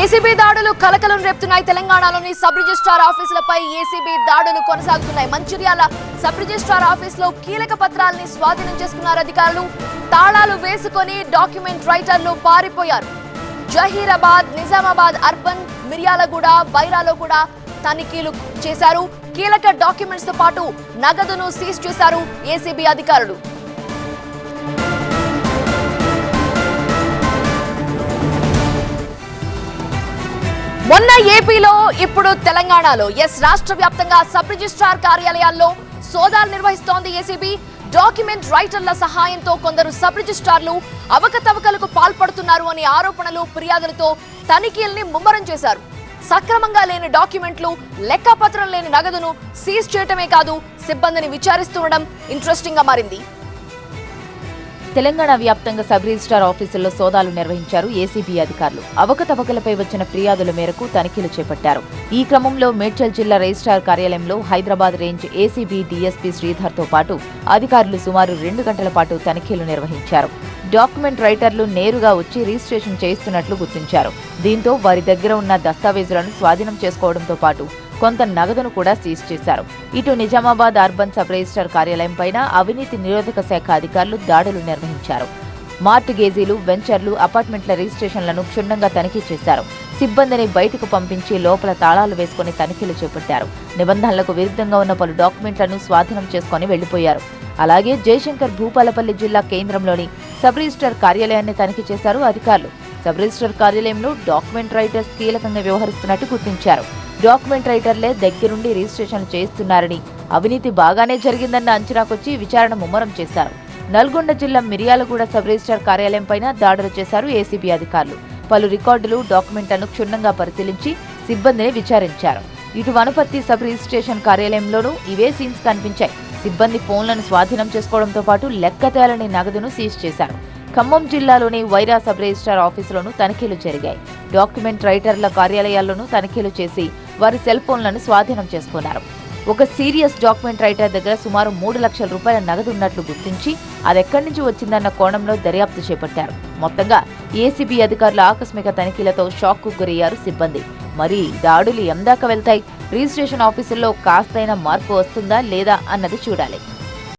ACB దాడులు కలకలం రేపుతున్నాయి. తెలంగాణలోని సబ్ రిజిస్ట్రార్ ఆఫీసులపై ఏసీబీ దాడులు కొనసాగుతున్నాయి. మంచిర్యాల సబ్ రిజిస్ట్రార్ ఆఫీసులో కీలక పత్రాలని స్వాధీనం చేసుకున్నారు అధికారులు. తాళాలు వేసుకొని డాక్యుమెంట్ రైటర్లు పారిపోయారు. జహీరాబాద్ నిజామాబాద్ అర్బన్ మిర్యాలగూడ వైరాలో కూడా తనిఖీలు చేశారు. కీలక డాక్యుమెంట్స్తో పాటు నగదును సీజ్ చేశారు ఏసీబీ అధికారులు. మొన్న ఏపీలో ఇప్పుడు తెలంగాణలో. ఎస్ రాష్ట్ర వ్యాప్తంగా సబ్ రిజిస్ట్రార్ కార్యాలయాల్లో సోదాలు నిర్వహిస్తోంది ఏసీబీ. డాక్యుమెంట్ రైటర్ల సహాయంతో కొందరు సబ్ రిజిస్ట్రార్లు అవకతవకలకు పాల్పడుతున్నారు అనే ఆరోపణలు ఫిర్యాదులతో తనిఖీల్ని ముమ్మరం చేశారు. సక్రమంగా లేని డాక్యుమెంట్లు లెక్కపత్రం లేని నగదును సీజ్ చేయటమే కాదు సిబ్బందిని విచారిస్తుండడం ఇంట్రెస్టింగ్గా మారింది. తెలంగాణ వ్యాప్తంగా సబ్ రిజిస్టార్ ఆఫీసుల్లో సోదాలు నిర్వహించారు ఏసీబీ అధికారులు. అవకతవకలపై వచ్చిన ఫిర్యాదుల మేరకు తనిఖీలు చేపట్టారు. ఈ క్రమంలో మేడ్చల్ జిల్లా రిజిస్టార్ కార్యాలయంలో హైదరాబాద్ రేంజ్ ఏసీబీ డీఎస్పీ శ్రీధర్తో పాటు అధికారులు సుమారు రెండు గంటల పాటు తనిఖీలు నిర్వహించారు. డాక్యుమెంట్ రైటర్లు నేరుగా వచ్చి రిజిస్ట్రేషన్ చేయిస్తున్నట్లు గుర్తించారు. దీంతో వారి దగ్గర ఉన్న దస్తావేజులను స్వాధీనం చేసుకోవడంతో పాటు కొంత నగదును కూడా సీజ్ చేశారు. ఇటు నిజామాబాద్ అర్బన్ సబ్ రిజిస్టర్ కార్యాలయం పైన అవినీతి నిరోధక శాఖ అధికారులు దాడులు నిర్వహించారు. మార్ట్ గేజీలు వెంచర్లు అపార్ట్మెంట్ల రిజిస్ట్రేషన్లను క్షుణ్ణంగా తనిఖీ చేశారు. సిబ్బందిని బయటకు పంపించి లోపల తాళాలు వేసుకుని తనిఖీలు చేపట్టారు. నిబంధనలకు విరుద్ధంగా ఉన్న పలు డాక్యుమెంట్లను స్వాధీనం చేసుకుని వెళ్ళిపోయారు అలాగే జయశంకర్ భూపాలపల్లి జిల్లా కేంద్రంలోని సబ్ రిజిస్టర్ కార్యాలయాన్ని తనిఖీ చేశారు అధికారులు. సబ్ రిజిస్టర్ కార్యాలయంలో డాక్యుమెంట్ రైటర్స్ కీలకంగా వ్యవహరిస్తున్నట్టు గుర్తించారు. డాక్యుమెంట్ రైటర్లే దగ్గరుండి రిజిస్ట్రేషన్లు చేయిస్తున్నారని. అవినీతి బాగానే జరిగిందన్న అంచనాకొచ్చి విచారణ ముమ్మరం చేశారు. నల్గొండ జిల్లా మిర్యాలగూడ సబ్ రిజిస్ట్రార్ కార్యాలయం పైన దాడులు చేశారు ఏసీబీ అధికారులు. పలు రికార్డులు డాక్యుమెంట్లను క్షుణ్ణంగా పరిశీలించి సిబ్బందిని విచారించారు. ఇటు వనపర్తి సబ్ రిజిస్ట్రేషన్ కార్యాలయంలోనూ ఇవే సీన్స్ కనిపించాయి. సిబ్బంది ఫోన్లను స్వాధీనం చేసుకోవడంతో పాటు లెక్క తేలని నగదును సీజ్ చేశారు. ఖమ్మం జిల్లాలోని వైరా సబ్ రిజిస్ట్రార్ ఆఫీసులోనూ తనిఖీలు జరిగాయి. డాక్యుమెంట్ రైటర్ల కార్యాలయాల్లోనూ తనిఖీలు చేసి వారి సెల్ ఫోన్లను స్వాధీనం చేసుకున్నారు. ఒక సీరియస్ డాక్యుమెంట్ రైటర్ దగ్గర సుమారు మూడు లక్షల రూపాయల నగదు ఉన్నట్లు గుర్తించి అది ఎక్కడి నుంచి వచ్చిందన్న కోణంలో దర్యాప్తు చేపట్టారు. మొత్తంగా ఏసీబీ అధికారుల ఆకస్మిక తనిఖీలతో షాక్కు గురయ్యారు సిబ్బంది. మరి దాడులు ఎందాక వెళ్తాయి? రిజిస్ట్రేషన్ ఆఫీసుల్లో కాస్తైన మార్పు వస్తుందా లేదా అన్నది చూడాలి.